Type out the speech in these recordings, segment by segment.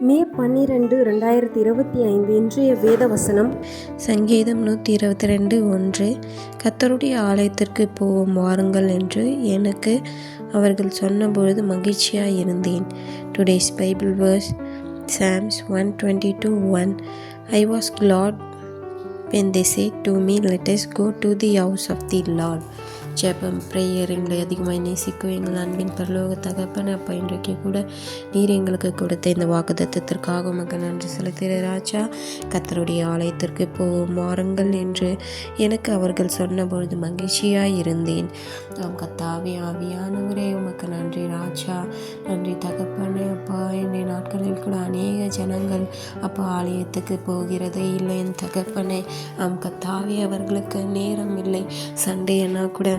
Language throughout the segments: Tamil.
மே பன்னிரெண்டு ரெண்டாயிரத்தி இருபத்தி ஐந்து இன்றைய வேத வசனம் சங்கீதம் நூற்றி இருபத்தி ரெண்டு ஒன்று கத்தருடைய ஆலயத்திற்கு போவோம் வாருங்கள் என்று எனக்கு அவர்கள் சொன்னபொழுது மகிழ்ச்சியாக இருந்தேன். Today's Bible verse Psalms one twenty two one I was glad when they say to me let's go to the house of the Lord ஜெபம் ப்ரேயர் எங்களை அதிகமாக நேசிக்கும் எங்கள் அன்பின் பரலோக தகப்பன அப்பா இன்றைக்கு கூட நீர் எங்களுக்கு கொடுத்த இந்த வாக்குதத்திற்காக உமக்கு நன்றி செலுத்துகிற ராஜா. கத்தருடைய ஆலயத்திற்கு போவோம் வாருங்கள் என்று எனக்கு அவர்கள் சொன்னபொழுது மகிழ்ச்சியாக இருந்தேன். நாம் கத்தாவி ஆவியானவரே உமக்கு நன்றி ராஜா. நன்றி தகப்பனே அப்பா இன்றைய நாட்களில் கூட அநேக ஜனங்கள் அப்பா ஆலயத்துக்கு போகிறதே இல்லை என் தகப்பனே. ஆம் கத்தாவி அவர்களுக்கு நேரம் இல்லை. சண்டே கூட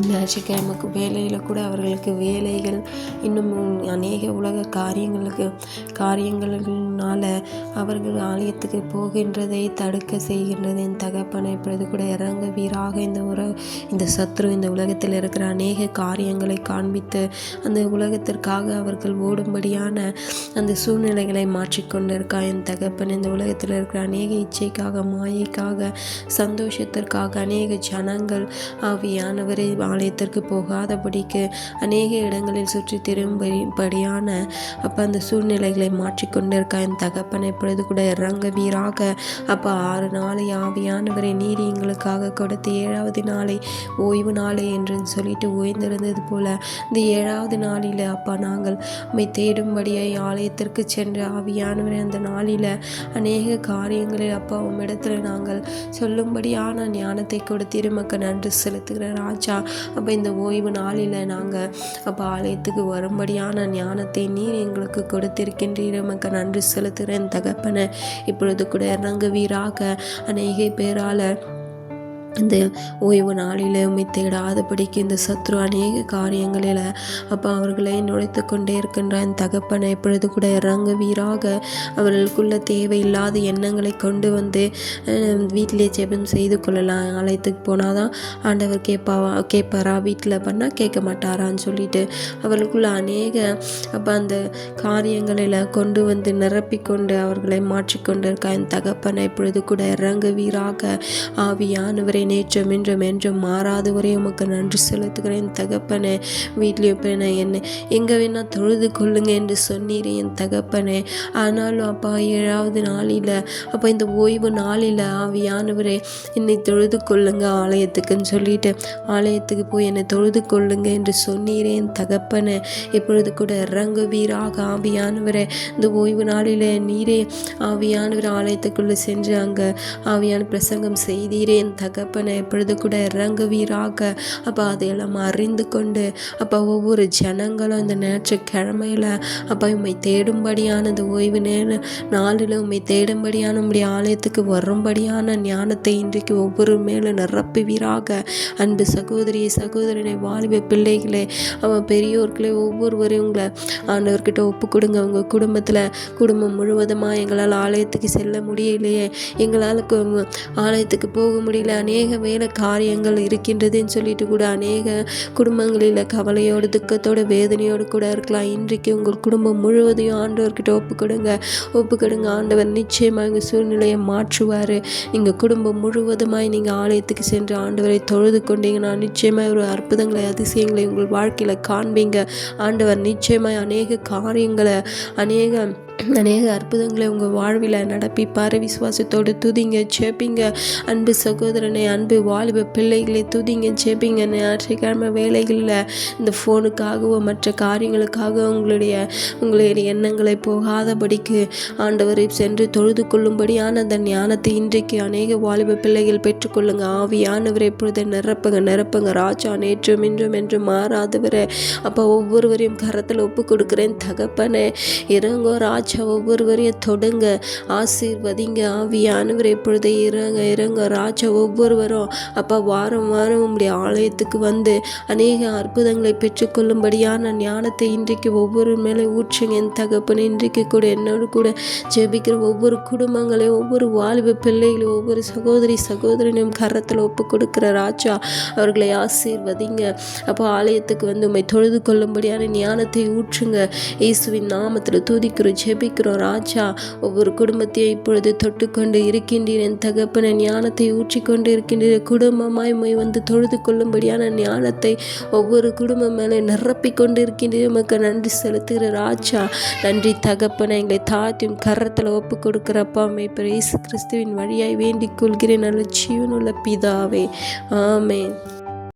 ஞாயிற்றுக்கிழமைக்கு வேலையில் கூட அவர்களுக்கு வேலைகள் இன்னும் அநேக உலக காரியங்களுக்கு காரியங்களினால் அவர்கள் ஆலயத்துக்கு போகின்றதை தடுக்க செய்கின்றது. என் தகப்பனை இப்பொழுது கூட இறங்க வீராக இந்த உர இந்த சத்ரு இந்த உலகத்தில் இருக்கிற அநேக காரியங்களை காண்பித்து அந்த உலகத்திற்காக அவர்கள் ஓடும்படியான அந்த சூழ்நிலைகளை மாற்றிக்கொண்டிருக்கா. என் தகப்பன் இந்த உலகத்தில் இருக்கிற அநேக இச்சைக்காக மாயைக்காக சந்தோஷத்திற்காக அநேக ஜனங்கள் ஆவியானவரை ஆலயத்திற்கு போகாதபடிக்கு அநேக இடங்களில் சுற்றி திரும்படியான அப்போ அந்த சூழ்நிலைகளை மாற்றிக்கொண்டிருக்கா என் தகப்பனை எப்பொழுது கூட இறங்க வீராக அப்போ ஆறு நாளை ஆவியானவரை நீர் எங்களுக்காக கொடுத்து ஏழாவது நாளை ஓய்வு நாளை என்று சொல்லிட்டு ஓய்ந்திருந்தது போல இந்த ஏழாவது நாளில் அப்பா நாங்கள் உண்மை தேடும்படியாய் ஆலயத்திற்கு சென்று ஆவியானவரை அந்த நாளில் அநேக காரியங்களில் அப்பா உம்மிடத்தில் நாங்கள் சொல்லும்படியான ஞானத்தை கொடுத்து திருமக்க நன்றி செலுத்துகிற ராஜா அப்போ இந்த ஓய்வு நாளில் நாங்கள் அப்போ ஆலயத்துக்கு வரும்படியான ஞானத்தை நீர் எங்களுக்கு கொடுத்திருக்கின்றீர். மக்கள் நன்றி செலுத்துகிறேன் தகப்பனை. இப்பொழுது கூட இறங்குவீராக. அநேக பேரால் இந்த ஓய்வு நாளில் உண்மை தேடாதபடிக்கு இந்த சத்ரு அநேக காரியங்களில் அப்போ அவர்களை நுழைத்து கொண்டே இருக்கின்ற என் தகப்பனை எப்பொழுது கூட இறங்கு வீராக அவர்களுக்குள்ள தேவையில்லாத எண்ணங்களை கொண்டு வந்து வீட்டிலே ஜெபம் செய்து கொள்ளலாம். ஆலயத்துக்கு போனால் தான் ஆண்டவர் கேட்பாவா? கேட்பாரா? வீட்டில் பண்ணால் கேட்க மாட்டாரான்னு சொல்லிட்டு அவர்களுக்குள்ள அநேக அப்போ அந்த காரியங்களில் கொண்டு வந்து நிரப்பிக்கொண்டு அவர்களை மாற்றிக்கொண்டு இருக்கா என் தகப்பனை இப்பொழுது கூட இறங்கு வீராக ஆவியானவரை நேற்றும் இன்றும் என்றும் மாறாதவரே உமக்கு நன்றி செலுத்துகிறேன். தகப்பனே வீட்லேயே போய் என்ன எங்கே வேணால் தொழுது கொள்ளுங்க என்று சொன்னீர் என் தகப்பனே. ஆனாலும் அப்பா ஏழாவது நாளில் அப்போ இந்த ஓய்வு நாளில் ஆவியானவரே என்னை தொழுது கொள்ளுங்க ஆலயத்துக்குன்னு சொல்லிட்டு ஆலயத்துக்கு போய் என்னை தொழுது கொள்ளுங்க என்று சொன்னீரே என் தகப்பனே. இப்பொழுது கூட இறங்கு வீராக ஆவியானவரே. இந்த ஓய்வு நாளில் நீரே ஆவியானவர் ஆலயத்துக்குள்ளே சென்று அங்கே ஆவியான பிரசங்கம் செய்தீரேன் என் தகப்பனை எப்பொழுது கூட இறங்குவீராக. அப்போ அதையெல்லாம் அறிந்து கொண்டு அப்போ ஒவ்வொரு ஜனங்களும் இந்த ஞாயிற்றுக்கிழமையில் அப்போ உண்மை தேடும்படியான இந்த ஓய்வு நேர நாளில் உண்மை தேடும்படியான உம்முடைய ஆலயத்துக்கு வரும்படியான ஞானத்தை இன்றைக்கு ஒவ்வொரு மேலும் நிரப்புவீராக. அன்பு சகோதரி சகோதரனை வாலிப பிள்ளைகளே அவன் பெரியோர்களே ஒவ்வொருவரையும் உங்களை ஆண்டவர்கிட்ட ஒப்பு கொடுங்க உங்கள் குடும்பத்தில் குடும்பம் முழுவதுமாக எங்களால் ஆலயத்துக்கு செல்ல முடியலையே. எங்களால் ஆலயத்துக்கு போக முடியல. அநேக வேலை காரியங்கள் இருக்கின்றதுன்னு சொல்லிட்டு கூட அநேக குடும்பங்களில் கவலையோடு துக்கத்தோட வேதனையோடு கூட இருக்கலாம். இன்றைக்கு உங்கள் குடும்பம் முழுவதையும் ஆண்டவர்கிட்ட ஒப்புக்கொடுங்க. ஒப்புக்கொடுங்க. ஆண்டவர் நிச்சயமாக எங்கள் சூழ்நிலையை மாற்றுவார். எங்கள் குடும்பம் முழுவதுமாய் நீங்கள் ஆலயத்துக்கு சென்று ஆண்டவரை தொழுது கொண்டீங்கன்னா நிச்சயமாக ஒரு அற்புதங்களை அதிசயங்களை உங்கள் வாழ்க்கையில் காண்பீங்க. ஆண்டவர் நிச்சயமாய் அநேக காரியங்களை அநேக அநேக அற்புதங்களை உங்கள் வாழ்வில் நடப்பிப்பார் விசுவாசத்தோடு துதிங்க சேப்பிங்க அன்பு சகோதரனை அன்பு வாலிப பிள்ளைகளை துதிங்க சேப்பிங்க ஞாயிற்றுக்கிழமை வேலைகளில் இந்த ஃபோனுக்காகவோ மற்ற காரியங்களுக்காக உங்களுடைய உங்களுடைய எண்ணங்களை போகாதபடிக்கு ஆண்டவரை சென்று தொழுது கொள்ளும்படியான அந்த ஞானத்தை இன்றைக்கு அநேக வாலிப பிள்ளைகள் பெற்றுக்கொள்ளுங்க. ஆவியானவரை எப்பொழுது நிரப்புங்க நிரப்புங்க ராஜா நேற்றும் இன்றும் என்று மாறாதவரை. அப்போ ஒவ்வொருவரையும் கரத்தில் ஒப்பு கொடுக்குறேன் தகப்பனே இறங்கோ ராஜா. ஒவ்வொருவரையும் தொடுங்க. ஆசீர்வதிங்க ஆவியானவர் எப்பொழுதே இறங்க இறங்க. ராஜா ஒவ்வொருவரும் அப்பா வாரம் வாரம் உங்களுடைய ஆலயத்துக்கு வந்து அநேக அற்புதங்களை பெற்றுக்கொள்ளும்படியான ஞானத்தை இன்றைக்கு ஒவ்வொரு மேலே ஊற்றுங்க. என் தகப்பன் இன்றைக்கு கூட என்னோடு கூட ஜெபிக்கிற ஒவ்வொரு குடும்பங்களையும் ஒவ்வொரு வாலிப பிள்ளைகளையும் ஒவ்வொரு சகோதரி சகோதரனையும் கரத்தில் ஒப்பு கொடுக்குற ராஜா அவர்களை ஆசீர்வதிங்க. அப்போ ஆலயத்துக்கு வந்து உண்மை தொழுது கொள்ளும்படியான ஞானத்தை ஊற்றுங்க. இயேசுவின் நாமத்தில் துதிக்கிறோம் ஜெபிக்கிறோம் ராஜா ஒவ்வொரு குடும்பத்தையும் இப்பொழுது தொட்டுக்கொண்டு இருக்கின்றேன். என் தகப்பன ஞானத்தை ஊற்றிக்கொண்டு இருக்கின்றேன் குடும்பமாய் உம்மை வந்து தொழுது கொள்ளும்படியான ஞானத்தை ஒவ்வொரு குடும்பம் மேலே நிரப்பி கொண்டு இருக்கின்றீர் உமக்கு நன்றி செலுத்துகிற ராஜா நன்றி தகப்பன எங்களை தாத்தியும் கரத்தில் ஒப்பு கொடுக்குறப்பா மை இயேசு கிறிஸ்துவின் வழியாய் வேண்டிக் கொள்கிறேன். நல்ல ஜீவனுள்ள பிதாவே. ஆமே